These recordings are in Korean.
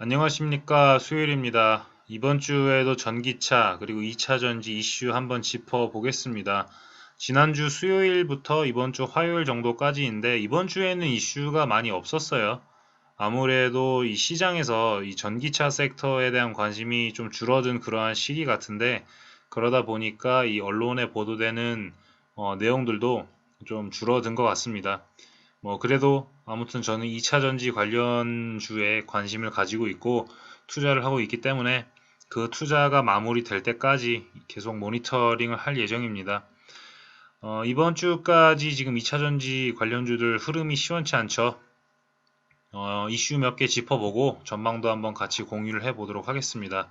안녕하십니까 수요일입니다. 이번 주에도 전기차 그리고 2차 전지 이슈 한번 짚어보겠습니다. 지난주 수요일부터 이번 주 화요일 정도까지인데 이번 주에는 이슈가 많이 없었어요. 아무래도 이 시장에서 이 전기차 섹터에 대한 관심이 좀 줄어든 그러한 시기 같은데 그러다 보니까 이 언론에 보도되는 어, 내용들도 좀 줄어든 것 같습니다. 뭐 그래도 아무튼 저는 2차 전지 관련 주에 관심을 가지고 있고 투자를 하고 있기 때문에 그 투자가 마무리될 때까지 계속 모니터링을 할 예정입니다. 어, 이번 주까지 지금 2차 전지 관련주들 흐름이 시원치 않죠. 어, 이슈 몇 개 짚어보고 전망도 한번 같이 공유를 해보도록 하겠습니다.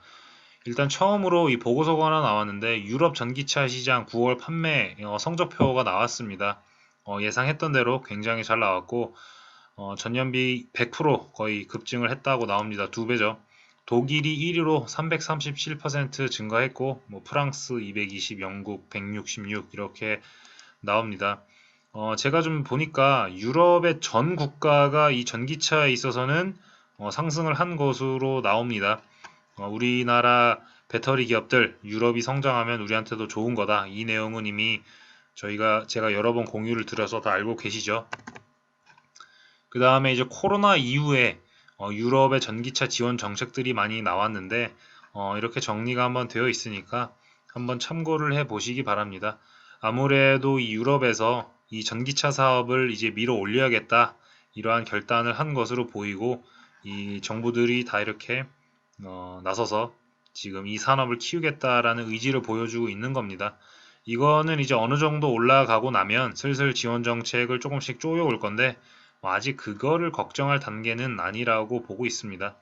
일단 처음으로 이 보고서가 하나 나왔는데 유럽 전기차 시장 9월 판매 어, 성적표가 나왔습니다. 어, 예상했던 대로 굉장히 잘 나왔고 어, 전년비 100% 거의 급증을 했다고 나옵니다. 두 배죠. 독일이 1위로 337% 증가했고 뭐 프랑스 220, 영국 166 이렇게 나옵니다. 어, 제가 좀 보니까 유럽의 전 국가가 이 전기차에 있어서는 어, 상승을 한 것으로 나옵니다. 어, 우리나라 배터리 기업들 유럽이 성장하면 우리한테도 좋은 거다. 이 내용은 이미 저희가 제가 여러 번 공유를 드려서 다 알고 계시죠. 그 다음에 이제 코로나 이후에 어, 유럽의 전기차 지원 정책들이 많이 나왔는데 어, 이렇게 정리가 한번 되어 있으니까 한번 참고를 해 보시기 바랍니다. 아무래도 이 유럽에서 이 전기차 사업을 이제 밀어 올려야겠다 이러한 결단을 한 것으로 보이고 이 정부들이 다 이렇게 어, 나서서 지금 이 산업을 키우겠다라는 의지를 보여주고 있는 겁니다. 이거는 이제 어느 정도 올라가고 나면 슬슬 지원 정책을 조금씩 쪼여 올 건데 뭐 아직 그거를 걱정할 단계는 아니라고 보고 있습니다.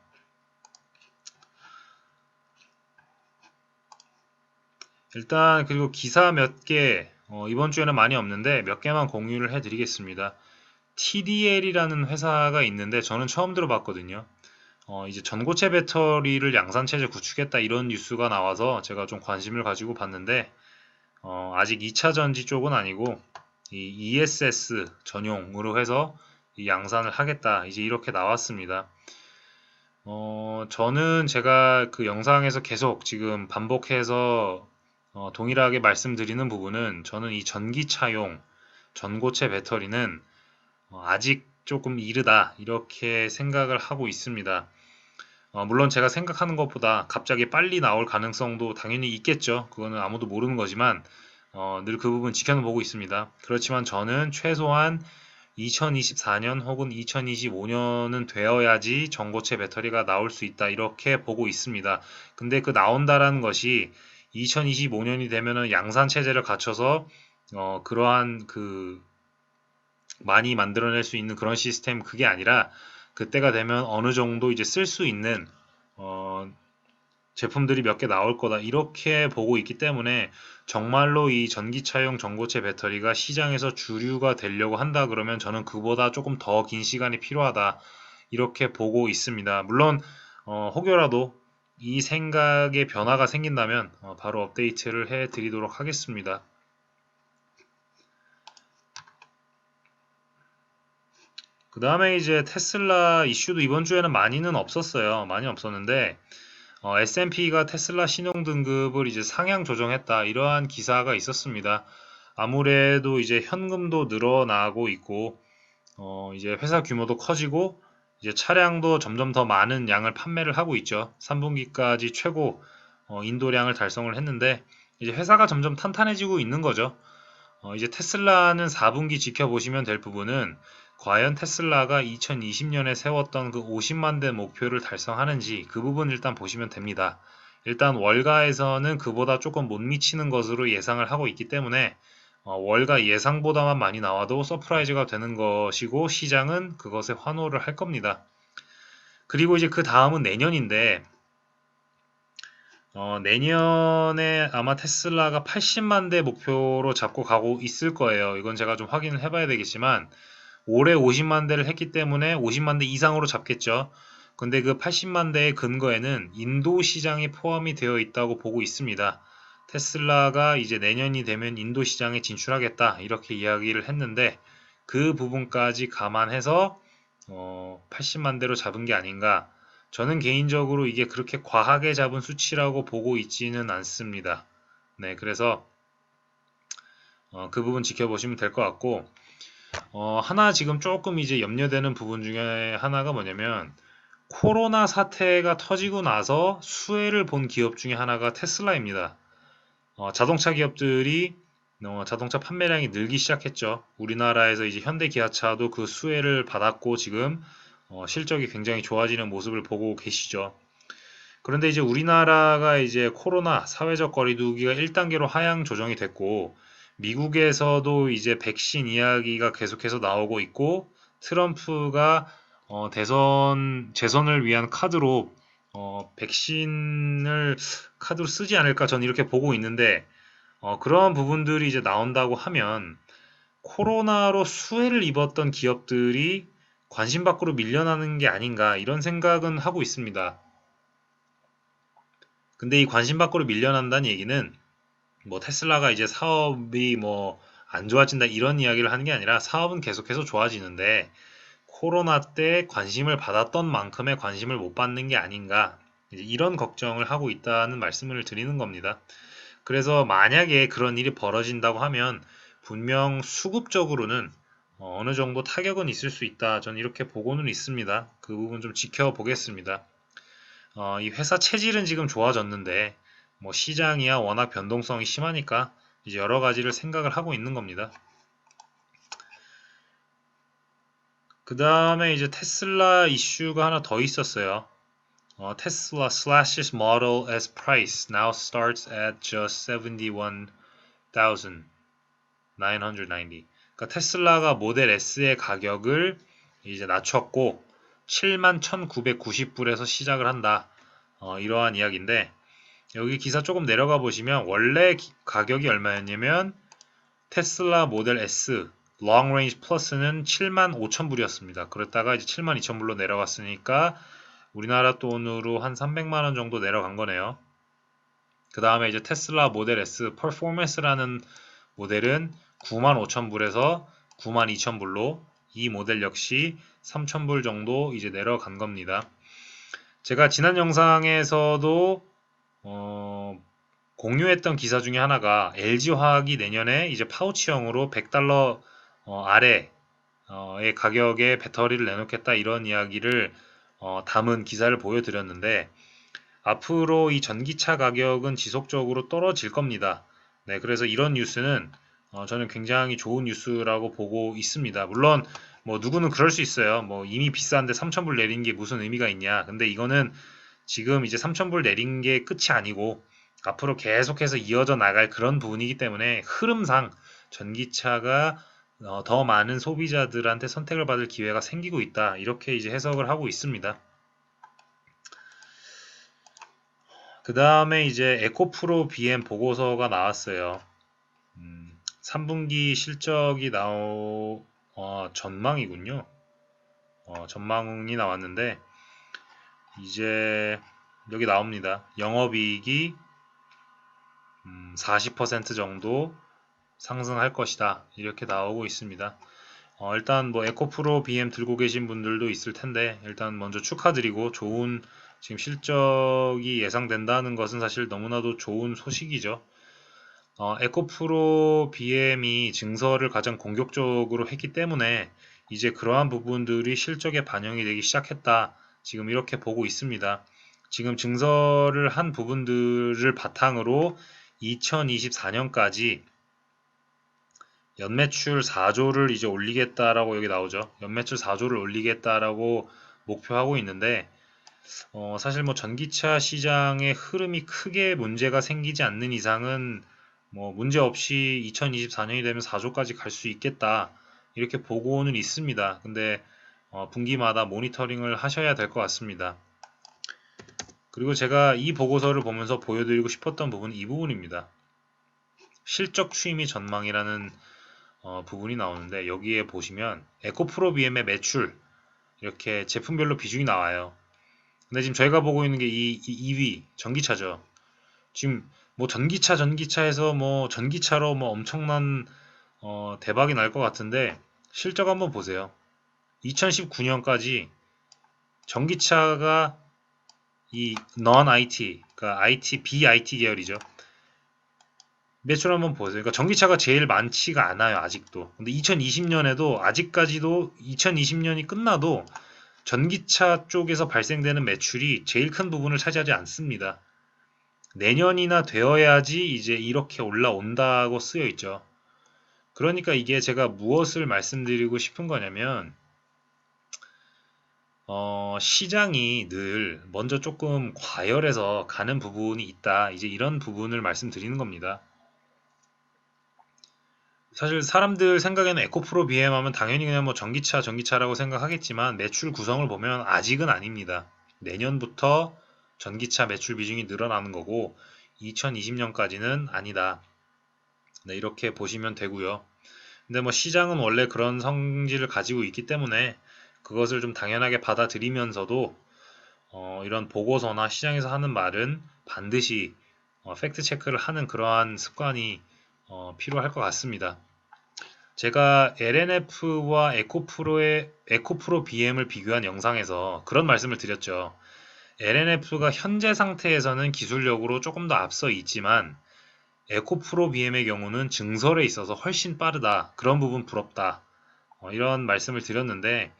일단 그리고 기사 몇 개, 어, 이번 주에는 많이 없는데 몇 개만 공유를 해드리겠습니다. TDL이라는 회사가 있는데 저는 처음 들어봤거든요. 어, 이제 전고체 배터리를 양산체제 구축했다 이런 뉴스가 나와서 제가 좀 관심을 가지고 봤는데 어, 아직 2차 전지 쪽은 아니고 이 ESS 전용으로 해서 이 양산을 하겠다. 이제 이렇게 나왔습니다. 어, 저는 제가 그 영상에서 계속 지금 반복해서 어, 동일하게 말씀드리는 부분은 저는 이 전기차용 전고체 배터리는 어, 아직 조금 이르다 이렇게 생각을 하고 있습니다. 어, 물론 제가 생각하는 것보다 갑자기 빨리 나올 가능성도 당연히 있겠죠. 그거는 아무도 모르는 거지만 어, 늘 그 부분 지켜보고 있습니다. 그렇지만 저는 최소한 2024년 혹은 2025년은 되어야지 전고체 배터리가 나올 수 있다 이렇게 보고 있습니다. 근데 그 나온다라는 것이 2025년이 되면은 양산 체제를 갖춰서 어, 그러한 그 많이 만들어낼 수 있는 그런 시스템 그게 아니라 그때가 되면 어느 정도 이제 쓸 수 있는 어, 제품들이 몇 개 나올 거다 이렇게 보고 있기 때문에 정말로 이 전기차용 전고체 배터리가 시장에서 주류가 되려고 한다 그러면 저는 그보다 조금 더 긴 시간이 필요하다 이렇게 보고 있습니다. 물론 어, 혹여라도 이 생각에 변화가 생긴다면 어, 바로 업데이트를 해 드리도록 하겠습니다. 그 다음에 이제 테슬라 이슈도 이번 주에는 많이는 없었어요. 많이 없었는데 어, S&P가 테슬라 신용 등급을 이제 상향 조정했다 이러한 기사가 있었습니다. 아무래도 이제 현금도 늘어나고 있고 어, 이제 회사 규모도 커지고 이제 차량도 점점 더 많은 양을 판매를 하고 있죠. 3분기까지 최고 어, 인도량을 달성을 했는데 이제 회사가 점점 탄탄해지고 있는 거죠. 어, 이제 테슬라는 4분기 지켜보시면 될 부분은 과연 테슬라가 2020년에 세웠던 그 50만 대 목표를 달성하는지 그 부분 일단 보시면 됩니다. 일단 월가에서는 그보다 조금 못 미치는 것으로 예상을 하고 있기 때문에 어, 월가 예상보다만 많이 나와도 서프라이즈가 되는 것이고 시장은 그것에 환호를 할 겁니다. 그리고 이제 그 다음은 내년인데 어, 내년에 아마 테슬라가 80만 대 목표로 잡고 가고 있을 거예요. 이건 제가 좀 확인을 해봐야 되겠지만 올해 50만 대를 했기 때문에 50만 대 이상으로 잡겠죠. 근데 그 80만 대의 근거에는 인도 시장이 포함이 되어 있다고 보고 있습니다. 테슬라가 이제 내년이 되면 인도 시장에 진출하겠다 이렇게 이야기를 했는데 그 부분까지 감안해서 어, 80만 대로 잡은 게 아닌가 저는 개인적으로 이게 그렇게 과하게 잡은 수치라고 보고 있지는 않습니다. 네, 그래서 어, 그 부분 지켜보시면 될 것 같고 어, 하나 지금 조금 이제 염려되는 부분 중에 하나가 뭐냐면 코로나 사태가 터지고 나서 수혜를 본 기업 중에 하나가 테슬라입니다. 어, 자동차 기업들이 어, 자동차 판매량이 늘기 시작했죠. 우리나라에서 이제 현대 기아차도 그 수혜를 받았고 지금 어, 실적이 굉장히 좋아지는 모습을 보고 계시죠. 그런데 이제 우리나라가 이제 코로나 사회적 거리두기가 1단계로 하향 조정이 됐고 미국에서도 이제 백신 이야기가 계속해서 나오고 있고 트럼프가 어, 대선 재선을 위한 카드로 어, 백신을 카드로 쓰지 않을까 저는 이렇게 보고 있는데 어, 그런 부분들이 이제 나온다고 하면 코로나로 수혜를 입었던 기업들이 관심 밖으로 밀려나는 게 아닌가 이런 생각은 하고 있습니다. 근데 이 관심 밖으로 밀려난다는 얘기는 뭐 테슬라가 이제 사업이 뭐 안 좋아진다 이런 이야기를 하는 게 아니라 사업은 계속해서 좋아지는데 코로나 때 관심을 받았던 만큼의 관심을 못 받는 게 아닌가 이런 걱정을 하고 있다는 말씀을 드리는 겁니다. 그래서 만약에 그런 일이 벌어진다고 하면 분명 수급적으로는 어느 정도 타격은 있을 수 있다. 저는 이렇게 보고는 있습니다. 그 부분 좀 지켜보겠습니다. 어, 이 회사 체질은 지금 좋아졌는데 뭐 시장이야 워낙 변동성이 심하니까 이제 여러 가지를 생각을 하고 있는 겁니다. 그 다음에 이제 테슬라 이슈가 하나 더 있었어요. 어, 테슬라 slashes model as price now starts at just 71,990. 그러니까 테슬라가 모델 S의 가격을 이제 낮췄고 71,990불에서 시작을 한다. 어, 이러한 이야기인데 여기 기사 조금 내려가 보시면 원래 기, 가격이 얼마였냐면 테슬라 모델 S 롱 레인지 플러스는 75,000불이었습니다. 그랬다가 이제 72,000불로 내려갔으니까 우리나라 돈으로 한 300만 원 정도 내려간 거네요. 그 다음에 이제 테슬라 모델 S 퍼포먼스라는 모델은 95,000불에서 92,000불로 이 모델 역시 3,000불 정도 이제 내려간 겁니다. 제가 지난 영상에서도 어, 공유했던 기사 중에 하나가 LG화학이 내년에 이제 파우치형으로 100달러 어, 아래의 가격에 배터리를 내놓겠다 이런 이야기를 어, 담은 기사를 보여드렸는데 앞으로 이 전기차 가격은 지속적으로 떨어질 겁니다. 네, 그래서 이런 뉴스는 어, 저는 굉장히 좋은 뉴스라고 보고 있습니다. 물론 뭐 누구는 그럴 수 있어요. 뭐 이미 비싼데 3,000불 내린 게 무슨 의미가 있냐. 근데 이거는 지금 이제 3,000불 내린 게 끝이 아니고 앞으로 계속해서 이어져 나갈 그런 부분이기 때문에 흐름상 전기차가 어, 더 많은 소비자들한테 선택을 받을 기회가 생기고 있다. 이렇게 이제 해석을 하고 있습니다. 그 다음에 이제 에코프로 BM 보고서가 나왔어요. 음, 3분기 실적이 나오 어, 전망이군요. 어, 전망이 나왔는데 이제 여기 나옵니다. 영업이익이 음, 40% 정도 상승할 것이다. 이렇게 나오고 있습니다. 어, 일단 뭐 에코프로 BM 들고 계신 분들도 있을 텐데 일단 먼저 축하드리고 좋은 지금 실적이 예상된다는 것은 사실 너무나도 좋은 소식이죠. 어, 에코프로 BM이 증설을 가장 공격적으로 했기 때문에 이제 그러한 부분들이 실적에 반영이 되기 시작했다. 지금 이렇게 보고 있습니다. 지금 증설을 한 부분들을 바탕으로 2024년까지 연매출 4조를 이제 올리겠다라고 여기 나오죠. 연매출 4조를 올리겠다라고 목표하고 있는데 어, 사실 뭐 전기차 시장의 흐름이 크게 문제가 생기지 않는 이상은 뭐 문제 없이 2024년이 되면 4조까지 갈 수 있겠다 이렇게 보고는 있습니다. 근데 어, 분기마다 모니터링을 하셔야 될 것 같습니다. 그리고 제가 이 보고서를 보면서 보여드리고 싶었던 부분은 이 부분입니다. 실적 취임이 전망이라는 어, 부분이 나오는데 여기에 보시면 에코프로 BM의 매출 이렇게 제품별로 비중이 나와요. 근데 지금 저희가 보고 있는 게 이 2위 전기차죠. 지금 뭐 전기차 전기차에서 뭐 전기차로 뭐 엄청난 어, 대박이 날 것 같은데 실적 한번 보세요. 2019년까지 전기차가 이 non-IT, 그러니까 IT, BIT 계열이죠. 매출 한번 보세요. 그러니까 전기차가 제일 많지가 않아요, 아직도. 근데 2020년에도 아직까지도 2020년이 끝나도 전기차 쪽에서 발생되는 매출이 제일 큰 부분을 차지하지 않습니다. 내년이나 되어야지 이제 이렇게 올라온다고 쓰여 있죠. 그러니까 이게 제가 무엇을 말씀드리고 싶은 거냐면 어, 시장이 늘 먼저 조금 과열해서 가는 부분이 있다. 이제 이런 부분을 말씀드리는 겁니다. 사실 사람들 생각에는 에코프로 BM 하면 당연히 그냥 뭐 전기차, 전기차라고 생각하겠지만 매출 구성을 보면 아직은 아닙니다. 내년부터 전기차 매출 비중이 늘어나는 거고 2020년까지는 아니다. 네, 이렇게 보시면 되고요. 근데 뭐 시장은 원래 그런 성질을 가지고 있기 때문에 그것을 좀 당연하게 받아들이면서도 어, 이런 보고서나 시장에서 하는 말은 반드시 어, 팩트 체크를 하는 그러한 습관이 어, 필요할 것 같습니다. 제가 LNF와 에코프로의 에코프로 BM을 비교한 영상에서 그런 말씀을 드렸죠. LNF가 현재 상태에서는 기술력으로 조금 더 앞서 있지만 에코프로 BM의 경우는 증설에 있어서 훨씬 빠르다. 그런 부분 부럽다. 어, 이런 말씀을 드렸는데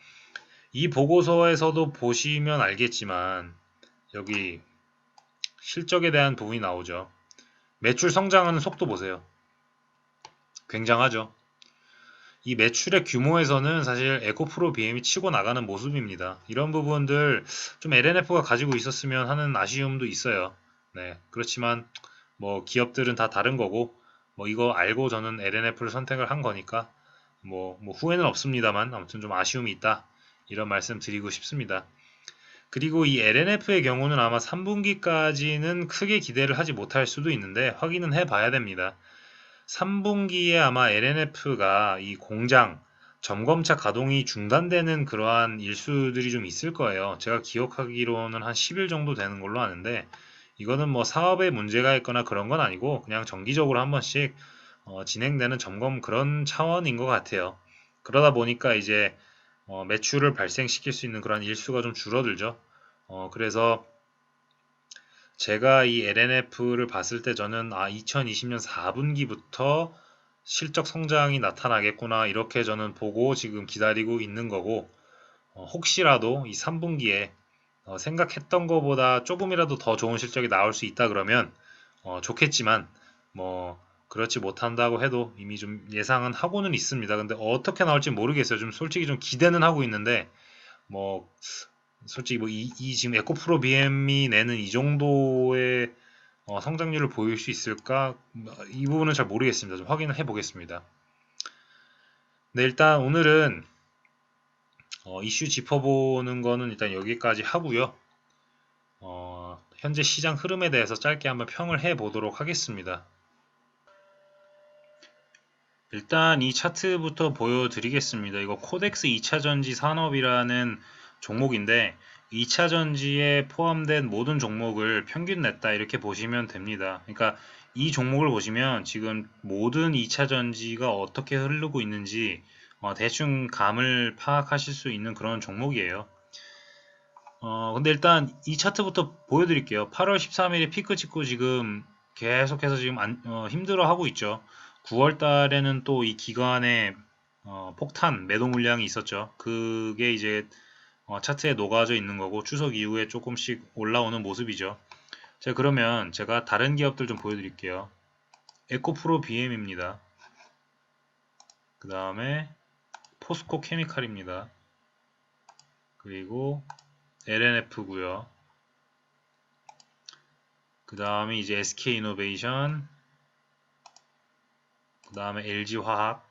이 보고서에서도 보시면 알겠지만 여기 실적에 대한 부분이 나오죠. 매출 성장하는 속도 보세요. 굉장하죠. 이 매출의 규모에서는 사실 에코프로 BM이 치고 나가는 모습입니다. 이런 부분들 좀 LNF가 가지고 있었으면 하는 아쉬움도 있어요. 네, 그렇지만 뭐 기업들은 다 다른 거고 뭐 이거 알고 저는 LNF를 선택을 한 거니까 뭐, 뭐 후회는 없습니다만 아무튼 좀 아쉬움이 있다 이런 말씀 드리고 싶습니다. 그리고 이 LNF의 경우는 아마 3분기까지는 크게 기대를 하지 못할 수도 있는데 확인은 해 봐야 됩니다. 3분기에 아마 LNF가 이 공장 점검차 가동이 중단되는 그러한 일수들이 좀 있을 거예요. 제가 기억하기로는 한 10일 정도 되는 걸로 아는데 이거는 뭐 사업에 문제가 있거나 그런 건 아니고 그냥 정기적으로 한 번씩 어, 진행되는 점검 그런 차원인 것 같아요. 그러다 보니까 이제 어, 매출을 발생시킬 수 있는 그런 일수가 좀 줄어들죠. 어, 그래서 제가 이 LNF를 봤을 때 저는 아 2020년 4분기부터 실적 성장이 나타나겠구나 이렇게 저는 보고 지금 기다리고 있는 거고 어, 혹시라도 이 3분기에 어, 생각했던 것보다 조금이라도 더 좋은 실적이 나올 수 있다 그러면 어, 좋겠지만 뭐 그렇지 못한다고 해도 이미 좀 예상은 하고는 있습니다. 근데 어떻게 나올지 모르겠어요. 좀 솔직히 좀 기대는 하고 있는데 뭐 솔직히 뭐 이, 이 지금 에코프로 BM이 내는 이 정도의 어, 성장률을 보일 수 있을까? 이 부분은 잘 모르겠습니다. 좀 확인을 해보겠습니다. 네, 일단 오늘은 어, 이슈 짚어보는 거는 일단 여기까지 하고요. 어, 현재 시장 흐름에 대해서 짧게 한번 평을 해보도록 하겠습니다. 일단 이 차트부터 보여드리겠습니다. 이거 코덱스 2차전지 산업이라는 종목인데 2차 전지에 포함된 모든 종목을 평균 냈다 이렇게 보시면 됩니다. 그러니까 이 종목을 보시면 지금 모든 2차 전지가 어떻게 흐르고 있는지 어, 대충 감을 파악하실 수 있는 그런 종목이에요. 어, 근데 일단 이 차트부터 보여드릴게요. 8월 13일에 피크 찍고 지금 계속해서 지금 안, 어, 힘들어하고 있죠. 9월 달에는 또 이 기간에 어, 폭탄 매도 물량이 있었죠. 그게 이제 어, 차트에 녹아져 있는 거고 추석 이후에 조금씩 올라오는 모습이죠. 자 그러면 제가 다른 기업들 좀 보여드릴게요. 에코프로 BM입니다. 그 다음에 포스코 케미칼입니다. 그리고 LNF고요. 그 다음에 이제 SK이노베이션 그 다음에 LG화학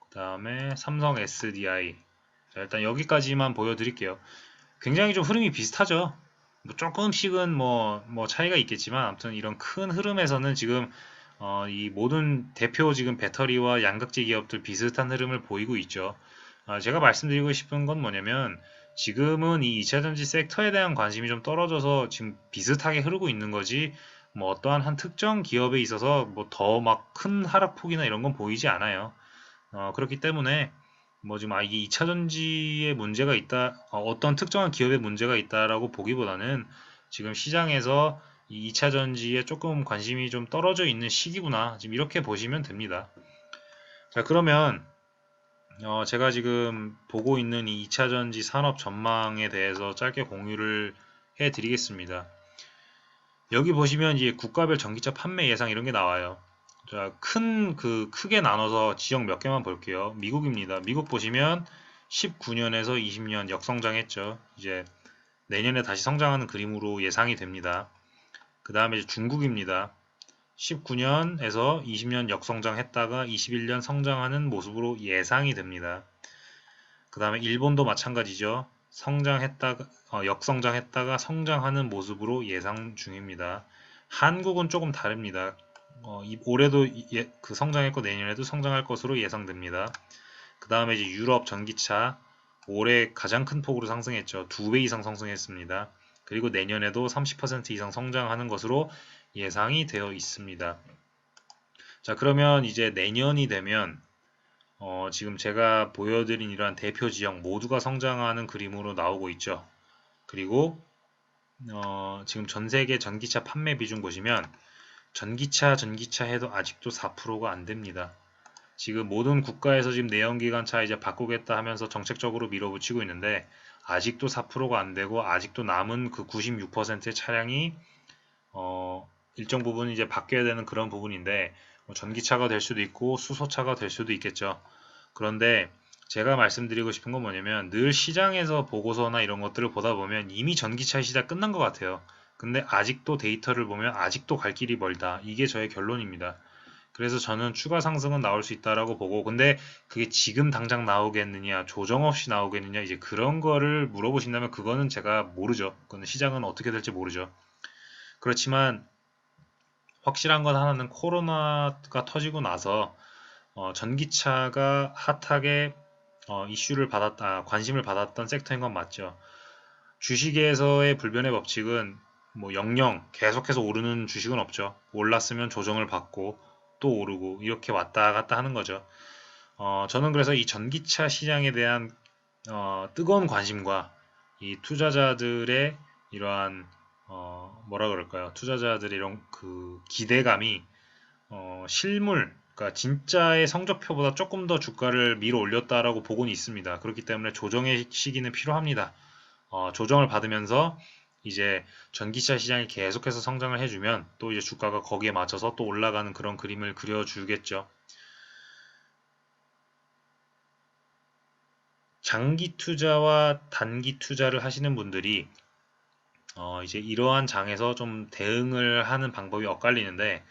그 다음에 삼성 SDI 자, 일단 여기까지만 보여드릴게요. 굉장히 좀 흐름이 비슷하죠. 뭐 조금씩은 뭐, 뭐 차이가 있겠지만 아무튼 이런 큰 흐름에서는 지금 어, 이 모든 대표 지금 배터리와 양극재 기업들 비슷한 흐름을 보이고 있죠. 어, 제가 말씀드리고 싶은 건 뭐냐면 지금은 이 2차전지 섹터에 대한 관심이 좀 떨어져서 지금 비슷하게 흐르고 있는 거지 뭐 어떠한 한 특정 기업에 있어서 뭐 더 막 큰 하락폭이나 이런 건 보이지 않아요. 어, 그렇기 때문에 뭐 지금 아 이게 2차 전지에 문제가 있다, 어, 어떤 특정한 기업에 문제가 있다라고 보기보다는 지금 시장에서 이 2차 전지에 조금 관심이 좀 떨어져 있는 시기구나. 지금 이렇게 보시면 됩니다. 자, 그러면 어, 제가 지금 보고 있는 이 2차 전지 산업 전망에 대해서 짧게 공유를 해 드리겠습니다. 여기 보시면 이제 국가별 전기차 판매 예상 이런 게 나와요. 자, 큰, 그, 크게 나눠서 지역 몇 개만 볼게요. 미국입니다. 미국 보시면 19년에서 20년 역성장했죠. 이제 내년에 다시 성장하는 그림으로 예상이 됩니다. 그 다음에 중국입니다. 19년에서 20년 역성장했다가 21년 성장하는 모습으로 예상이 됩니다. 그 다음에 일본도 마찬가지죠. 성장했다가 어, 역성장했다가 성장하는 모습으로 예상 중입니다. 한국은 조금 다릅니다. 어, 이, 올해도 예, 그 성장했고 내년에도 성장할 것으로 예상됩니다. 그 다음에 이제 유럽 전기차 올해 가장 큰 폭으로 상승했죠. 두 배 이상 상승했습니다. 그리고 내년에도 30% 이상 성장하는 것으로 예상이 되어 있습니다. 자 그러면 이제 내년이 되면 어, 지금 제가 보여드린 이러한 대표 지역 모두가 성장하는 그림으로 나오고 있죠. 그리고 어, 지금 전 세계 전기차 판매 비중 보시면 전기차 전기차 해도 아직도 4%가 안 됩니다. 지금 모든 국가에서 지금 내연기관차 이제 바꾸겠다 하면서 정책적으로 밀어붙이고 있는데 아직도 4%가 안 되고 아직도 남은 그 96%의 차량이 어, 일정 부분 이제 바뀌어야 되는 그런 부분인데 뭐 전기차가 될 수도 있고 수소차가 될 수도 있겠죠. 그런데 제가 말씀드리고 싶은 건 뭐냐면 늘 시장에서 보고서나 이런 것들을 보다 보면 이미 전기차 시장 끝난 것 같아요. 근데 아직도 데이터를 보면 아직도 갈 길이 멀다. 이게 저의 결론입니다. 그래서 저는 추가 상승은 나올 수 있다라고 보고 근데 그게 지금 당장 나오겠느냐 조정 없이 나오겠느냐 이제 그런 거를 물어보신다면 그거는 제가 모르죠. 그건 시장은 어떻게 될지 모르죠. 그렇지만 확실한 건 하나는 코로나가 터지고 나서 어, 전기차가 핫하게 어, 이슈를 받았다, 관심을 받았던 섹터인 건 맞죠. 주식에서의 불변의 법칙은 뭐 영영 계속해서 오르는 주식은 없죠. 올랐으면 조정을 받고 또 오르고 이렇게 왔다 갔다 하는 거죠. 어, 저는 그래서 이 전기차 시장에 대한 어, 뜨거운 관심과 이 투자자들의 이러한 어, 뭐라 그럴까요? 투자자들의 이런 그 기대감이 어, 실물, 그러니까 진짜의 성적표보다 조금 더 주가를 밀어 올렸다라고 보고는 있습니다. 그렇기 때문에 조정의 시기는 필요합니다. 어, 조정을 받으면서 이제 전기차 시장이 계속해서 성장을 해주면 또 이제 주가가 거기에 맞춰서 또 올라가는 그런 그림을 그려주겠죠. 장기 투자와 단기 투자를 하시는 분들이 어, 이제 이러한 장에서 좀 대응을 하는 방법이 엇갈리는데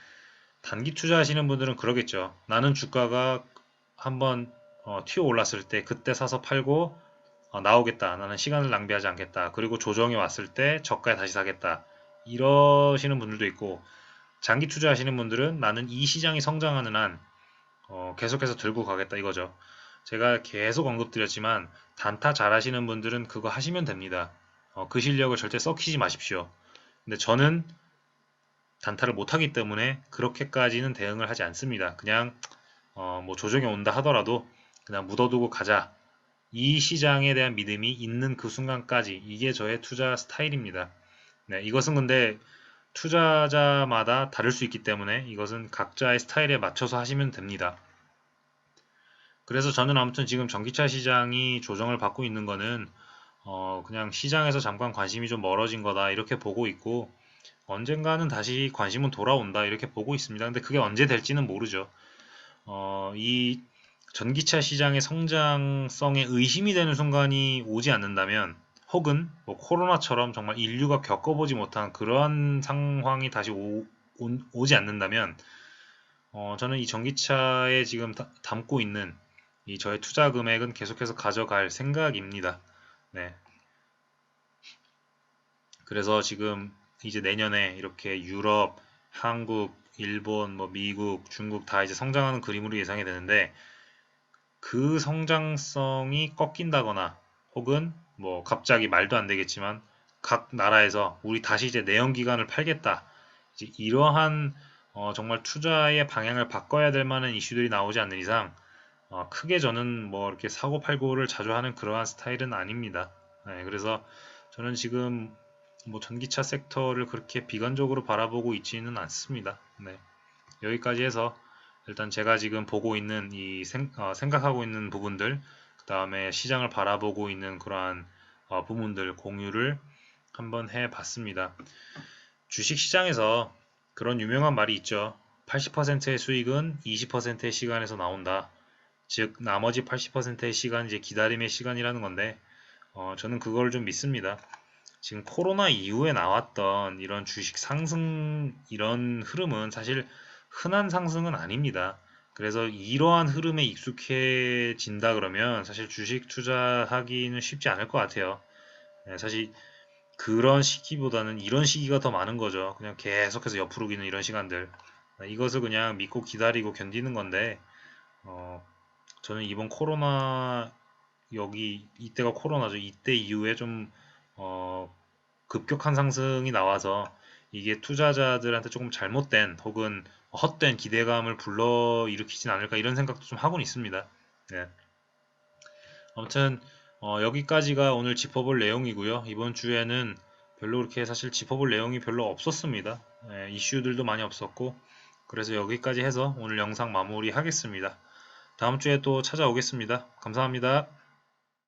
단기 투자하시는 분들은 그러겠죠. 나는 주가가 한번 어, 튀어 올랐을 때 그때 사서 팔고 어, 나오겠다. 나는 시간을 낭비하지 않겠다. 그리고 조정이 왔을 때 저가에 다시 사겠다. 이러시는 분들도 있고 장기 투자하시는 분들은 나는 이 시장이 성장하는 한 어, 계속해서 들고 가겠다 이거죠. 제가 계속 언급드렸지만 단타 잘하시는 분들은 그거 하시면 됩니다. 어, 그 실력을 절대 썩히지 마십시오. 근데 저는 단타를 못하기 때문에 그렇게까지는 대응을 하지 않습니다. 그냥 어, 뭐 조정이 온다 하더라도 그냥 묻어두고 가자. 이 시장에 대한 믿음이 있는 그 순간까지 이게 저의 투자 스타일입니다. 네, 이것은 근데 투자자마다 다를 수 있기 때문에 이것은 각자의 스타일에 맞춰서 하시면 됩니다. 그래서 저는 아무튼 지금 전기차 시장이 조정을 받고 있는 거는 어, 그냥 시장에서 잠깐 관심이 좀 멀어진 거다 이렇게 보고 있고 언젠가는 다시 관심은 돌아온다 이렇게 보고 있습니다. 근데 그게 언제 될지는 모르죠. 어, 이 전기차 시장의 성장성에 의심이 되는 순간이 오지 않는다면 혹은 뭐 코로나처럼 정말 인류가 겪어보지 못한 그러한 상황이 다시 오, 오, 지 않는다면 어, 저는 이 전기차에 지금 다, 담고 있는 이 저의 투자 금액은 계속해서 가져갈 생각입니다. 네. 그래서 지금 이제 내년에 이렇게 유럽, 한국, 일본, 뭐 미국, 중국 다 이제 성장하는 그림으로 예상이 되는데 그 성장성이 꺾인다거나 혹은 뭐 갑자기 말도 안 되겠지만 각 나라에서 우리 다시 이제 내연 기관을 팔겠다. 이제 이러한 어 정말 투자의 방향을 바꿔야 될 만한 이슈들이 나오지 않는 이상 어, 크게 저는 뭐 이렇게 사고 팔고를 자주 하는 그러한 스타일은 아닙니다. 네, 그래서 저는 지금 뭐 전기차 섹터를 그렇게 비관적으로 바라보고 있지는 않습니다. 네, 여기까지 해서 일단 제가 지금 보고 있는 이 생, 어, 생각하고 있는 부분들, 그 다음에 시장을 바라보고 있는 그러한 어, 부분들 공유를 한번 해봤습니다. 주식 시장에서 그런 유명한 말이 있죠. 80%의 수익은 20%의 시간에서 나온다. 즉 나머지 80%의 시간 이제 기다림의 시간이라는 건데 어, 저는 그걸 좀 믿습니다. 지금 코로나 이후에 나왔던 이런 주식 상승 이런 흐름은 사실 흔한 상승은 아닙니다. 그래서 이러한 흐름에 익숙해진다 그러면 사실 주식 투자하기는 쉽지 않을 것 같아요. 네, 사실 그런 시기보다는 이런 시기가 더 많은 거죠. 그냥 계속해서 옆으로 기는 이런 시간들. 네, 이것을 그냥 믿고 기다리고 견디는 건데, 어, 저는 이번 코로나, 여기, 이때가 코로나죠. 이때 이후에 좀, 어, 급격한 상승이 나와서 이게 투자자들한테 조금 잘못된 혹은 헛된 기대감을 불러 일으키진 않을까 이런 생각도 좀 하고는 있습니다. 네. 아무튼 어, 여기까지가 오늘 짚어볼 내용이고요. 이번 주에는 별로 그렇게 사실 짚어볼 내용이 별로 없었습니다. 네, 이슈들도 많이 없었고 그래서 여기까지 해서 오늘 영상 마무리 하겠습니다. 다음 주에 또 찾아오겠습니다. 감사합니다.